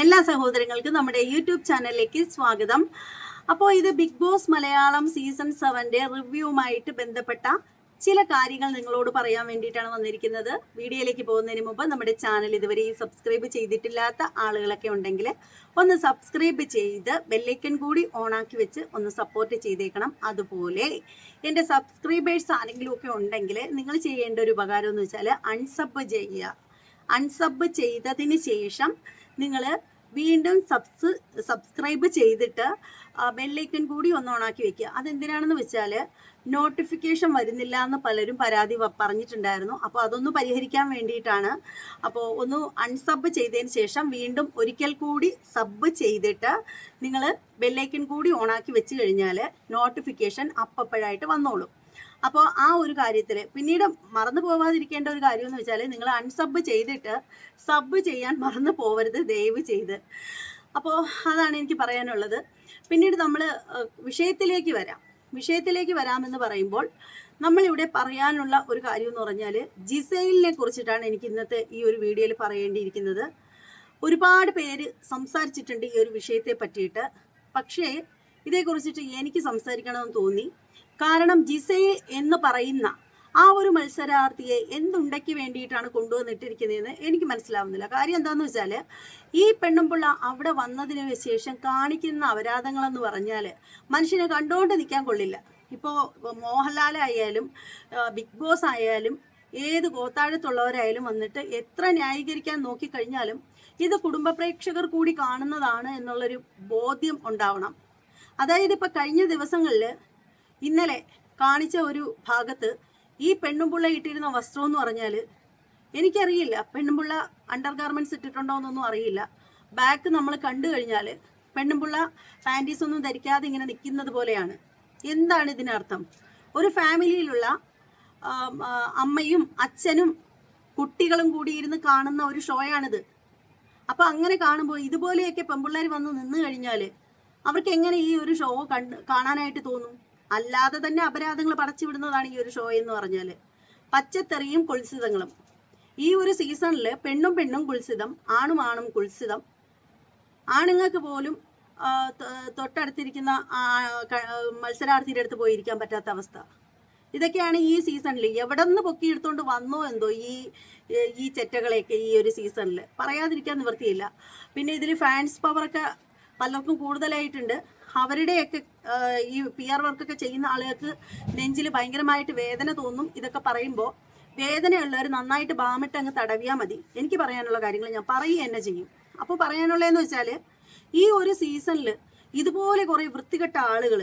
എല്ലാ സഹോദരങ്ങൾക്കും നമ്മുടെ യൂട്യൂബ് ചാനലിലേക്ക് സ്വാഗതം. അപ്പോൾ ഇത് ബിഗ് ബോസ് മലയാളം സീസൺ സെവന്റെ റിവ്യൂവുമായിട്ട് ബന്ധപ്പെട്ട ചില കാര്യങ്ങൾ നിങ്ങളോട് പറയാൻ വേണ്ടിയിട്ടാണ് വന്നിരിക്കുന്നത്. വീഡിയോയിലേക്ക് പോകുന്നതിന് മുമ്പ് നമ്മുടെ ചാനൽ ഇതുവരെ സബ്സ്ക്രൈബ് ചെയ്തിട്ടില്ലാത്ത ആളുകളൊക്കെ ഉണ്ടെങ്കിൽ ഒന്ന് സബ്സ്ക്രൈബ് ചെയ്ത് ബെല്ലൈക്കൺ കൂടി ഓണാക്കി വെച്ച് ഒന്ന് സപ്പോർട്ട് ചെയ്തേക്കണം. അതുപോലെ എന്റെ സബ്സ്ക്രൈബേഴ്സ് ആരെങ്കിലും ഒക്കെ ഉണ്ടെങ്കിൽ നിങ്ങൾ ചെയ്യേണ്ട ഒരു ഉപകാരം എന്ന് വെച്ചാൽ അൺസബ് ചെയ്യുക. അൺസബ് ചെയ്തതിന് ശേഷം നിങ്ങൾ വീണ്ടും സബ്സ് സബ്സ്ക്രൈബ് ചെയ്തിട്ട് ബെല്ലൈക്കൺ കൂടി ഒന്ന് ഓണാക്കി വെക്കുക. അതെന്തിനാണെന്ന് വെച്ചാൽ നോട്ടിഫിക്കേഷൻ വരുന്നില്ല എന്ന് പലരും പരാതി പറഞ്ഞിട്ടുണ്ടായിരുന്നു. അപ്പോൾ അതൊന്ന് പരിഹരിക്കാൻ വേണ്ടിയിട്ടാണ്. അപ്പോൾ ഒന്ന് അൺസബ് ചെയ്തതിന് ശേഷം വീണ്ടും ഒരിക്കൽ കൂടി സബ് ചെയ്തിട്ട് നിങ്ങൾ ബെല്ലൈക്കൺ കൂടി ഓണാക്കി വെച്ച് കഴിഞ്ഞാൽ നോട്ടിഫിക്കേഷൻ അപ്പപ്പോഴായിട്ട് വന്നോളും. അപ്പോൾ ആ ഒരു കാര്യത്തിൽ പിന്നീട് മറന്നു പോവാതിരിക്കേണ്ട ഒരു കാര്യം എന്ന് വെച്ചാൽ നിങ്ങൾ അൺസബ് ചെയ്തിട്ട് സബ് ചെയ്യാൻ മറന്നു പോവരുത് ദയവ് ചെയ്ത്. അപ്പോൾ അതാണ് എനിക്ക് പറയാനുള്ളത്. പിന്നീട് നമ്മൾ വിഷയത്തിലേക്ക് വരാം. വിഷയത്തിലേക്ക് വരാമെന്ന് പറയുമ്പോൾ നമ്മളിവിടെ പറയാനുള്ള ഒരു കാര്യം എന്ന് പറഞ്ഞാൽ ജിസൈലിനെ കുറിച്ചിട്ടാണ് എനിക്ക് ഇന്നത്തെ ഈ ഒരു വീഡിയോയിൽ പറയേണ്ടിയിരിക്കുന്നത്. ഒരുപാട് പേര് സംസാരിച്ചിട്ടുണ്ട് ഈ ഒരു വിഷയത്തെ പറ്റിയിട്ട്. പക്ഷേ ഇതേക്കുറിച്ചിട്ട് എനിക്ക് സംസാരിക്കണമെന്ന് തോന്നി. കാരണം ജിസയിൽ എന്ന് പറയുന്ന ആ ഒരു മത്സരാർത്ഥിയെ എന്തുണ്ടയ്ക്ക് വേണ്ടിയിട്ടാണ് കൊണ്ടുവന്നിട്ടിരിക്കുന്നതെന്ന് എനിക്ക് മനസ്സിലാവുന്നില്ല. കാര്യം എന്താണെന്ന് വെച്ചാൽ ഈ പെണ്ണുമ്പിള്ള അവിടെ വന്നതിന് ശേഷം കാണിക്കുന്ന അപരാധങ്ങളെന്ന് പറഞ്ഞാൽ മനുഷ്യനെ കണ്ടുകൊണ്ട് നിൽക്കാൻ കൊള്ളില്ല. ഇപ്പോൾ മോഹൻലാലായാലും ബിഗ് ബോസ് ആയാലും ഏത് ഗോത്താഴത്തുള്ളവരായാലും വന്നിട്ട് എത്ര ന്യായീകരിക്കാൻ നോക്കിക്കഴിഞ്ഞാലും ഇത് കുടുംബ പ്രേക്ഷകർ കൂടി കാണുന്നതാണ് എന്നുള്ളൊരു ബോധ്യം ഉണ്ടാവണം. അതായത് ഇപ്പം കഴിഞ്ഞ ദിവസങ്ങളിൽ ഇന്നലെ കാണിച്ച ഒരു ഭാഗത്ത് ഈ പെണ്ണുംപിള്ള ഇട്ടിരുന്ന വസ്ത്രം എന്ന് പറഞ്ഞാൽ എനിക്കറിയില്ല. പെണ്ണുമ്പുള്ള അണ്ടർ ഗാർമെന്റ്സ് ഇട്ടിട്ടുണ്ടോ എന്നൊന്നും അറിയില്ല. ബാക്ക് നമ്മൾ കണ്ടു കഴിഞ്ഞാൽ പെണ്ണുമ്പുള്ള പാന്റീസ് ഒന്നും ധരിക്കാതെ ഇങ്ങനെ നിൽക്കുന്നത് പോലെയാണ്. എന്താണ് ഇതിനർത്ഥം? ഒരു ഫാമിലിയിലുള്ള അമ്മയും അച്ഛനും കുട്ടികളും കൂടി ഇരുന്ന് കാണുന്ന ഒരു ഷോയാണിത്. അപ്പോൾ അങ്ങനെ കാണുമ്പോൾ ഇതുപോലെയൊക്കെ പെമ്പിള്ളേർ വന്ന് നിന്ന് കഴിഞ്ഞാൽ അവർക്ക് എങ്ങനെ ഈ ഒരു ഷോ കണ്ട് കാണാനായിട്ട് തോന്നും? അല്ലാതെ തന്നെ അപരാധങ്ങൾ പടച്ചു വിടുന്നതാണ് ഈ ഒരു ഷോ എന്ന് പറഞ്ഞാൽ പച്ചത്തെറിയും കുൽസിതങ്ങളും. ഈ ഒരു സീസണിൽ പെണ്ണും പെണ്ണും കുൽസിതം ആണും ആണും കുൽസിതം. ആണുങ്ങൾക്ക് പോലും തൊട്ടടുത്തിരിക്കുന്ന മത്സരാർത്ഥിയുടെ അടുത്ത് പോയിരിക്കാൻ പറ്റാത്ത അവസ്ഥ. ഇതൊക്കെയാണ് ഈ സീസണിൽ എവിടെ നിന്ന് പൊക്കിയെടുത്തോണ്ട് വന്നോ എന്തോ ഈ ഈ ചെറ്റകളെയൊക്കെ ഈ ഒരു സീസണിൽ പറയാതിരിക്കാൻ നിവൃത്തിയില്ല. പിന്നെ ഇതിൽ ഫാൻസ് പവറൊക്കെ പലർക്കും കൂടുതലായിട്ടുണ്ട്. അവരുടെയൊക്കെ ഈ പി ആർ വർക്കൊക്കെ ചെയ്യുന്ന ആളുകൾക്ക് നെഞ്ചിൽ ഭയങ്കരമായിട്ട് വേദന തോന്നും ഇതൊക്കെ പറയുമ്പോൾ വേദനയുള്ളവർ നന്നായിട്ട് ബാമിട്ട് അങ്ങ് തടവിയാൽ മതി. എനിക്ക് പറയാനുള്ള കാര്യങ്ങൾ ഞാൻ പറയുക തന്നെ ചെയ്യും. അപ്പോൾ പറയാനുള്ളതെന്ന് വെച്ചാൽ ഈ ഒരു സീസണിൽ ഇതുപോലെ കുറേ വൃത്തികെട്ട ആളുകൾ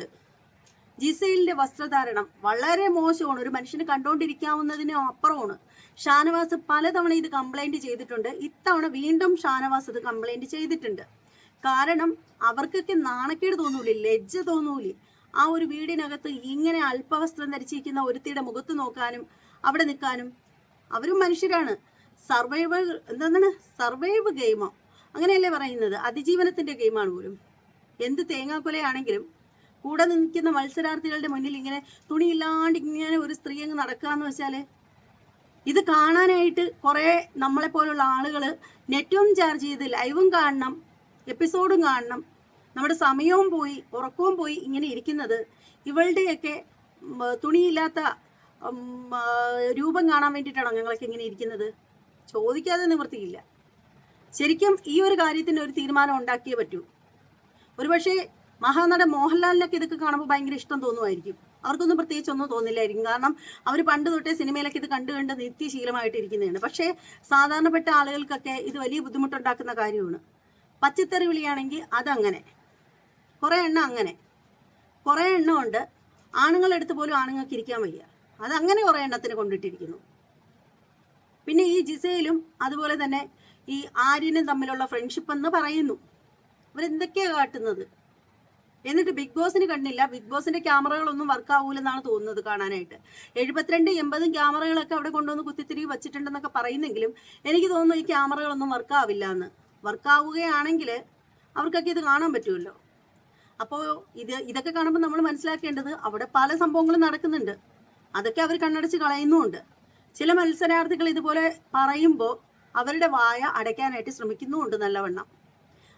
ജിസൈലിന്റെ വസ്ത്രധാരണം വളരെ മോശമാണ്. ഒരു മനുഷ്യന് കണ്ടുകൊണ്ടിരിക്കാവുന്നതിന് അപ്പുറമാണ്. ഷാനവാസ് പലതവണ ഇത് കംപ്ലൈന്റ് ചെയ്തിട്ടുണ്ട്. ഇത്തവണ വീണ്ടും ഷാനവാസ് ഇത് കംപ്ലൈന്റ് ചെയ്തിട്ടുണ്ട്. കാരണം അവർക്കൊക്കെ നാണക്കേട് തോന്നൂലേ ലജ്ജ തോന്നൂലേ. ആ ഒരു വീടിനകത്ത് ഇങ്ങനെ അല്പവസ്ത്രം ധരിച്ചിരിക്കുന്ന ഒരുത്തിയുടെ മുഖത്ത് നോക്കാനും അവിടെ നിൽക്കാനും അവരും മനുഷ്യരാണ്. സർവൈവ് എന്താണ്? സർവൈവ് ഗെയിമോ. അങ്ങനെയല്ലേ പറയുന്നത്. അതിജീവനത്തിന്റെ ഗെയിമാണ് പോലും. എന്ത് തേങ്ങാക്കൊലയാണെങ്കിലും കൂടെ നിൽക്കുന്ന മത്സരാർത്ഥികളുടെ മുന്നിൽ ഇങ്ങനെ തുണിയില്ലാണ്ട് ഇങ്ങനെ ഒരു സ്ത്രീ അങ്ങ് നടക്കാന്ന് വെച്ചാൽ ഇത് കാണാനായിട്ട് കുറേ നമ്മളെ പോലുള്ള ആളുകൾ നെറ്റും ചാർജ് ചെയ്ത് ലൈവും കാണണം. എപ്പിസോഡും കാണണം. നമ്മുടെ സമയവും പോയി ഉറക്കവും പോയി ഇങ്ങനെ ഇരിക്കുന്നത്. ഇവളുടെയൊക്കെ തുണിയില്ലാത്ത രൂപം കാണാൻ വേണ്ടിയിട്ടാണോ ഞങ്ങളൊക്കെ ഇങ്ങനെ ഇരിക്കുന്നത്? ചോദിക്കാതെ നിവൃത്തിയില്ല. ശരിക്കും ഈ ഒരു കാര്യത്തിന് ഒരു തീരുമാനം ഉണ്ടാക്കിയേ പറ്റൂ. ഒരുപക്ഷെ മഹാനടൻ മോഹൻലാലിനൊക്കെ ഇതൊക്കെ കാണുമ്പോൾ ഭയങ്കര ഇഷ്ടം തോന്നുമായിരിക്കും. അവർക്കൊന്നും പ്രത്യേകിച്ച് ഒന്നും തോന്നില്ലായിരിക്കും. കാരണം അവർ പണ്ട് തൊട്ടേ സിനിമയിലൊക്കെ ഇത് കണ്ടു കണ്ട് നിത്യശീലമായിട്ട് ഇരിക്കുന്നതാണ് പക്ഷേ സാധാരണപ്പെട്ട ആളുകൾക്കൊക്കെ ഇത് വലിയ ബുദ്ധിമുട്ടുണ്ടാക്കുന്ന കാര്യമാണ്. പച്ചത്തെറി വിളിയാണെങ്കിൽ അതങ്ങനെ. കുറേ എണ്ണം അങ്ങനെ. കുറേ എണ്ണം ഉണ്ട് ആണുങ്ങളെടുത്ത് പോലും ആണുങ്ങൾക്ക് ഇരിക്കാൻ വയ്യ. അതങ്ങനെ കുറേ എണ്ണത്തിന് കൊണ്ടിട്ടിരിക്കുന്നു. പിന്നെ ഈ ജിസയിലും അതുപോലെ തന്നെ ഈ ആര്യനും തമ്മിലുള്ള ഫ്രണ്ട്ഷിപ്പ് എന്ന് പറയുന്നു. അവരെന്തൊക്കെയാണ് കാട്ടുന്നത്? എന്നിട്ട് ബിഗ് ബോസിന് കണ്ടില്ല ബിഗ് ബോസിന്റെ ക്യാമറകളൊന്നും വർക്ക് ആവൂലെന്നാണ് തോന്നുന്നത് കാണാനായിട്ട്. എഴുപത്തിരണ്ട് എൺപതും ക്യാമറകളൊക്കെ അവിടെ കൊണ്ടുവന്ന് കുത്തിത്തിരി വെച്ചിട്ടുണ്ടെന്നൊക്കെ പറയുന്നെങ്കിലും എനിക്ക് തോന്നുന്നു ഈ ക്യാമറകളൊന്നും വർക്ക് ആവില്ല എന്ന് വർക്ക് ആവുകയാണെങ്കിൽ അവർക്കൊക്കെ ഇത് കാണാൻ പറ്റുമല്ലോ. അപ്പോൾ ഇത് ഇതൊക്കെ കാണുമ്പോൾ നമ്മൾ മനസ്സിലാക്കേണ്ടത് അവിടെ പല സംഭവങ്ങളും നടക്കുന്നുണ്ട്. അതൊക്കെ അവർ കണ്ണടച്ച് കളയുന്നുമുണ്ട്. ചില മത്സരാർത്ഥികൾ ഇതുപോലെ പറയുമ്പോൾ അവരുടെ വായ അടയ്ക്കാനായിട്ട് ശ്രമിക്കുന്നുമുണ്ട് നല്ലവണ്ണം.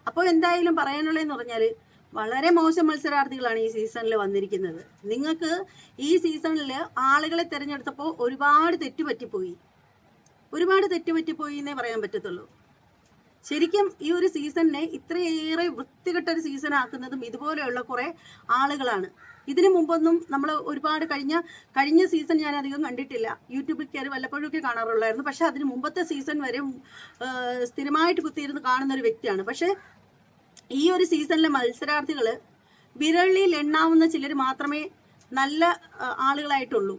അപ്പോൾ എന്തായാലും പറയാനുള്ളതെന്ന് പറഞ്ഞാൽ വളരെ മോശം മത്സരാർത്ഥികളാണ് ഈ സീസണിൽ വന്നിരിക്കുന്നത്. നിങ്ങൾക്ക് ഈ സീസണിൽ ആളുകളെ തിരഞ്ഞെടുത്തപ്പോൾ ഒരുപാട് തെറ്റുപറ്റിപ്പോയി. ഒരുപാട് തെറ്റുപറ്റിപ്പോയി എന്നേ പറയാൻ പറ്റത്തുള്ളൂ. ശരിക്കും ഈ ഒരു സീസണിനെ ഇത്രയേറെ വൃത്തികെട്ട ഒരു സീസൺ ആക്കുന്നതും ഇതുപോലെയുള്ള കുറെ ആളുകളാണ്. ഇതിനു മുമ്പൊന്നും നമ്മൾ ഒരുപാട് കഴിഞ്ഞ കഴിഞ്ഞ സീസൺ ഞാൻ അധികം കണ്ടിട്ടില്ല. യൂട്യൂബിൽ കയറി വല്ലപ്പോഴൊക്കെ കാണാറുള്ളായിരുന്നു. പക്ഷെ അതിന് മുമ്പത്തെ സീസൺ വരെ സ്ഥിരമായിട്ട് കുത്തിയിരുന്ന് കാണുന്ന ഒരു വ്യക്തിയാണ്. പക്ഷെ ഈ ഒരു സീസണിലെ മത്സരാർത്ഥികൾ വിരളിൽ എണ്ണാവുന്ന ചിലർ മാത്രമേ നല്ല ആളുകളായിട്ടുള്ളൂ.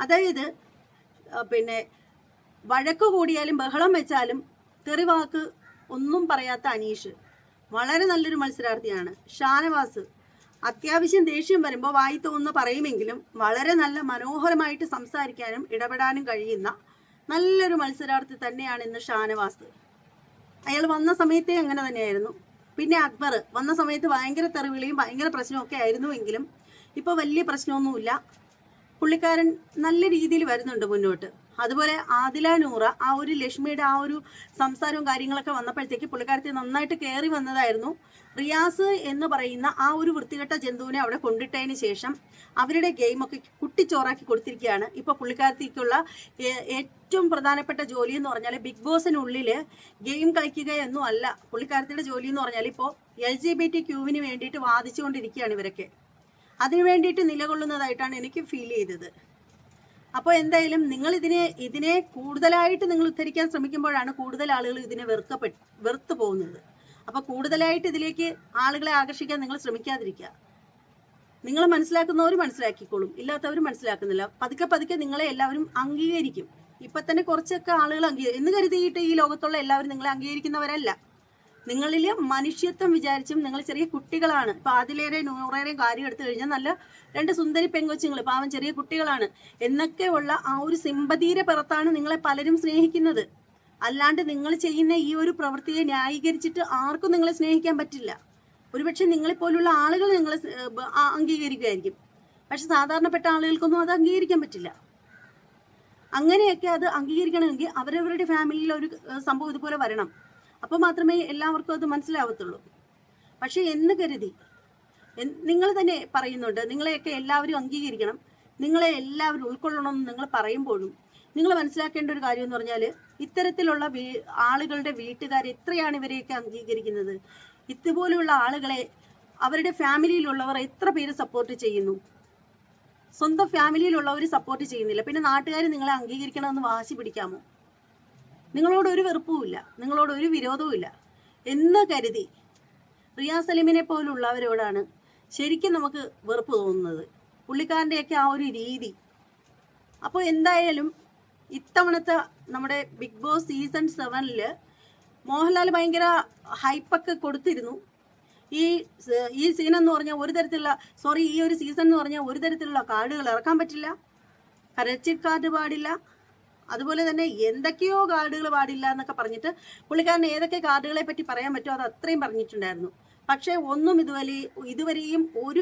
അതായത് പിന്നെ വഴക്ക് കൂടിയാലും ബഹളം വെച്ചാലും തെറിവാക്ക് ഒന്നും പറയാത്ത അനീഷ്. വളരെ നല്ലൊരു മത്സരാർത്ഥിയാണ്. ഷാനവാസ് അത്യാവശ്യം ദേഷ്യം വരുമ്പോൾ വായി തോന്നുന്ന പറയുമെങ്കിലും വളരെ നല്ല മനോഹരമായിട്ട് സംസാരിക്കാനും ഇടപെടാനും കഴിയുന്ന നല്ലൊരു മത്സരാർത്ഥി തന്നെയാണ് ഇന്ന് ഷാനവാസ്. അയാൾ വന്ന സമയത്തേ അങ്ങനെ തന്നെയായിരുന്നു. പിന്നെ അക്ബർ വന്ന സമയത്ത് ഭയങ്കര തെറിവിളിയും ഭയങ്കര പ്രശ്നമൊക്കെ ആയിരുന്നു എങ്കിലും ഇപ്പോൾ വലിയ പ്രശ്നമൊന്നുമില്ല. പുള്ളിക്കാരൻ നല്ല രീതിയിൽ വരുന്നുണ്ട് മുന്നോട്ട്. അതുപോലെ ആദില നൂറ ആ ഒരു ലക്ഷ്മിയുടെ ആ ഒരു സംസാരവും കാര്യങ്ങളൊക്കെ വന്നപ്പോഴത്തേക്ക് പുള്ളിക്കാരത്തി നന്നായിട്ട് കയറി വന്നതായിരുന്നു. റിയാസ് എന്ന് പറയുന്ന ആ ഒരു വൃത്തികെട്ട ജന്തുവിനെ അവിടെ കൊണ്ടിട്ടതിന് ശേഷം അവരുടെ ഗെയിമൊക്കെ കുട്ടിച്ചോറാക്കി കൊടുത്തിരിക്കുകയാണ്. ഇപ്പോൾ പുള്ളിക്കാരത്തിക്കുള്ള ഏറ്റവും പ്രധാനപ്പെട്ട ജോലി എന്ന് പറഞ്ഞാൽ ബിഗ് ബോസിനുള്ളിൽ ഗെയിം കളിക്കുക എന്നും അല്ല. പുള്ളിക്കാരത്തിയുടെ ജോലി എന്ന് പറഞ്ഞാൽ ഇപ്പോൾ എൽ ജി ബി ടി ക്യൂവിന് വേണ്ടിയിട്ട് വാദിച്ചുകൊണ്ടിരിക്കുകയാണ് ഇവരൊക്കെ. അതിനു വേണ്ടിയിട്ട് നിലകൊള്ളുന്നതായിട്ടാണ് എനിക്ക് ഫീൽ ചെയ്തത്. അപ്പോൾ എന്തായാലും നിങ്ങൾ ഇതിനെ ഇതിനെ കൂടുതലായിട്ട് നിങ്ങൾ ഉദ്ധരിക്കാൻ ശ്രമിക്കുമ്പോഴാണ് കൂടുതൽ ആളുകൾ ഇതിനെ വെറുക്കപ്പെട്ട് വെറുത്തു പോകുന്നത്. അപ്പോൾ കൂടുതലായിട്ട് ഇതിലേക്ക് ആളുകളെ ആകർഷിക്കാൻ നിങ്ങൾ ശ്രമിക്കാതിരിക്കുക. നിങ്ങൾ മനസ്സിലാക്കുന്നവർ മനസ്സിലാക്കിക്കോളും. ഇല്ലാത്തവർ മനസ്സിലാക്കുന്നില്ല. പതുക്കെ പതുക്കെ നിങ്ങളെ എല്ലാവരും അംഗീകരിക്കും. ഇപ്പൊ തന്നെ കുറച്ചൊക്കെ ആളുകൾ അംഗീകരിക്കും എന്ന് കരുതിയിട്ട് ഈ ലോകത്തുള്ള എല്ലാവരും നിങ്ങളെ അംഗീകരിക്കുന്നവരല്ല. നിങ്ങളിൽ മനുഷ്യത്വം വിചാരിച്ചും നിങ്ങൾ ചെറിയ കുട്ടികളാണ്. ഇപ്പൊ അതിലേറെ നൂറേറെയും കാര്യം എടുത്തു കഴിഞ്ഞാൽ നല്ല രണ്ട് സുന്ദരി പെങ്കൊച്ചുങ്ങൾ പാവം ചെറിയ കുട്ടികളാണ്. എന്നൊക്കെയുള്ള ആ ഒരു സിമ്പതിയുടെ പുറത്താണ് നിങ്ങളെ പലരും സ്നേഹിക്കുന്നത്. അല്ലാണ്ട് നിങ്ങൾ ചെയ്യുന്ന ഈ ഒരു പ്രവൃത്തിയെ ന്യായീകരിച്ചിട്ട് ആർക്കും നിങ്ങളെ സ്നേഹിക്കാൻ പറ്റില്ല. ഒരുപക്ഷെ നിങ്ങളെപ്പോലുള്ള ആളുകൾ നിങ്ങളെ അംഗീകരിക്കുമായിരിക്കും. പക്ഷെ സാധാരണപ്പെട്ട ആളുകൾക്കൊന്നും അത് അംഗീകരിക്കാൻ പറ്റില്ല. അങ്ങനെയൊക്കെ അത് അംഗീകരിക്കണമെങ്കിൽ അവരവരുടെ ഫാമിലിയിൽ ഒരു സംഭവം ഇതുപോലെ വരണം. അപ്പോൾ മാത്രമേ എല്ലാവർക്കും അത് മനസ്സിലാവത്തുള്ളൂ. പക്ഷേ എന്ന് കരുതി നിങ്ങൾ തന്നെ പറയുന്നുണ്ട് നിങ്ങളെയൊക്കെ എല്ലാവരും അംഗീകരിക്കണം നിങ്ങളെ എല്ലാവരും ഉൾക്കൊള്ളണം എന്ന് നിങ്ങൾ പറയുമ്പോഴും നിങ്ങൾ മനസ്സിലാക്കേണ്ട ഒരു കാര്യം എന്ന് പറഞ്ഞാൽ ഇത്തരത്തിലുള്ള വീ ആളുകളുടെ വീട്ടുകാർ എത്രയാണ് ഇവരെയൊക്കെ അംഗീകരിക്കുന്നത്? ഇതുപോലെയുള്ള ആളുകളെ അവരുടെ ഫാമിലിയിലുള്ളവർ എത്ര പേര് സപ്പോർട്ട് ചെയ്യുന്നു? സ്വന്തം ഫാമിലിയിലുള്ളവർ സപ്പോർട്ട് ചെയ്യുന്നില്ല. പിന്നെ നാട്ടുകാർ നിങ്ങളെ അംഗീകരിക്കണമെന്ന് വാശി പിടിക്കാമോ? നിങ്ങളോട് ഒരു വെറുപ്പുമില്ല നിങ്ങളോട് ഒരു വിരോധവുമില്ല എന്ന് കരുതി റിയാസ് സലീമിനെ പോലുള്ളവരോടാണ് ശരിക്കും നമുക്ക് വെറുപ്പ് തോന്നുന്നത്. പുള്ളിക്കാരന്റെയൊക്കെ ആ ഒരു രീതി. അപ്പോൾ എന്തായാലും ഇത്തവണത്തെ നമ്മുടെ ബിഗ് ബോസ് സീസൺ സെവനിൽ മോഹൻലാൽ ഭയങ്കര ഹൈപ്പൊക്കെ കൊടുത്തിരുന്നു. ഈ ഈ സീൻ എന്ന് പറഞ്ഞാൽ ഒരു തരത്തിലുള്ള സോറി ഈ ഒരു സീസൺ എന്ന് പറഞ്ഞാൽ ഒരു തരത്തിലുള്ള കാർഡുകൾ ഇറക്കാൻ പറ്റില്ല. കരച്ചിൽ കാർഡ് പാടില്ല. അതുപോലെ തന്നെ എന്തൊക്കെയോ കാർഡുകൾ പാടില്ല എന്നൊക്കെ പറഞ്ഞിട്ട് പുള്ളിക്കാരൻ ഏതൊക്കെ കാർഡുകളെ പറ്റി പറയാൻ പറ്റുമോ അത് അത്രയും പറഞ്ഞിട്ടുണ്ടായിരുന്നു. പക്ഷേ ഒന്നും ഇതുവരെ ഇതുവരെയും ഒരു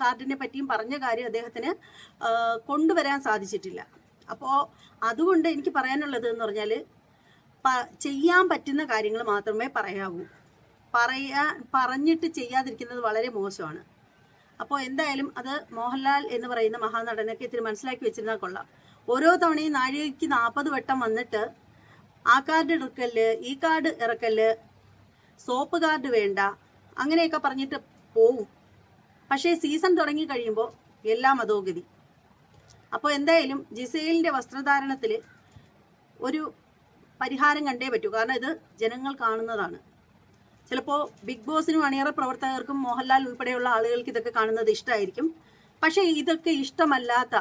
കാർഡിനെ പറ്റിയും പറഞ്ഞ കാര്യം അദ്ദേഹത്തിന് കൊണ്ടുവരാൻ സാധിച്ചിട്ടില്ല. അപ്പോൾ അതുകൊണ്ട് എനിക്ക് പറയാനുള്ളത് എന്ന് പറഞ്ഞാൽ ചെയ്യാൻ പറ്റുന്ന കാര്യങ്ങൾ മാത്രമേ പറയാവൂ. പറയാ പറഞ്ഞിട്ട് ചെയ്യാതിരിക്കുന്നത് വളരെ മോശമാണ്. അപ്പോൾ എന്തായാലും അത് മോഹൻലാൽ എന്ന് പറയുന്ന മഹാനടനൊക്കെ ഇത്തിരി മനസ്സിലാക്കി വെച്ചിരുന്നാൽ കൊള്ളാം. ഓരോ തവണയും നാഴികയ്ക്ക് നാൽപ്പത് വട്ടം വന്നിട്ട് ആ കാർഡ് എടുക്കൽ ഈ കാർഡ് ഇറക്കൽ സോപ്പ് കാർഡ് വേണ്ട അങ്ങനെയൊക്കെ പറഞ്ഞിട്ട് പോവും. പക്ഷേ സീസൺ തുടങ്ങി കഴിയുമ്പോൾ എല്ലാം അതോഗതി അപ്പോൾ എന്തായാലും ജിസേലിന്റെ വസ്ത്രധാരണത്തിൽ ഒരു പരിഹാരം കണ്ടേ പറ്റൂ. കാരണം ഇത് ജനങ്ങൾ കാണുന്നതാണ്. ചിലപ്പോൾ ബിഗ് ബോസിനും അണിയറ പ്രവർത്തകർക്കും മോഹൻലാൽ ഉൾപ്പെടെയുള്ള ആളുകൾക്ക് ഇതൊക്കെ കാണുന്നത് ഇഷ്ടമായിരിക്കും പക്ഷേ ഇതൊക്കെ ഇഷ്ടമല്ലാത്ത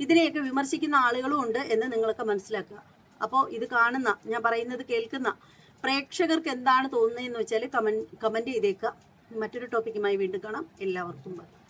ഇതിനെയൊക്കെ വിമർശിക്കുന്ന ആളുകളും ഉണ്ട് എന്ന് നിങ്ങളൊക്കെ മനസ്സിലാക്കുക. അപ്പോൾ ഇത് കാണുന്ന ഞാൻ പറയുന്നത് കേൾക്കുന്ന പ്രേക്ഷകർക്ക് എന്താണ് തോന്നുന്നതെന്ന് വെച്ചാൽ കമൻ കമന്റ് ചെയ്തേക്കുക. മറ്റൊരു ടോപ്പിക്കുമായി വീണ്ടും കാണാം. എല്ലാവർക്കും ബൈ.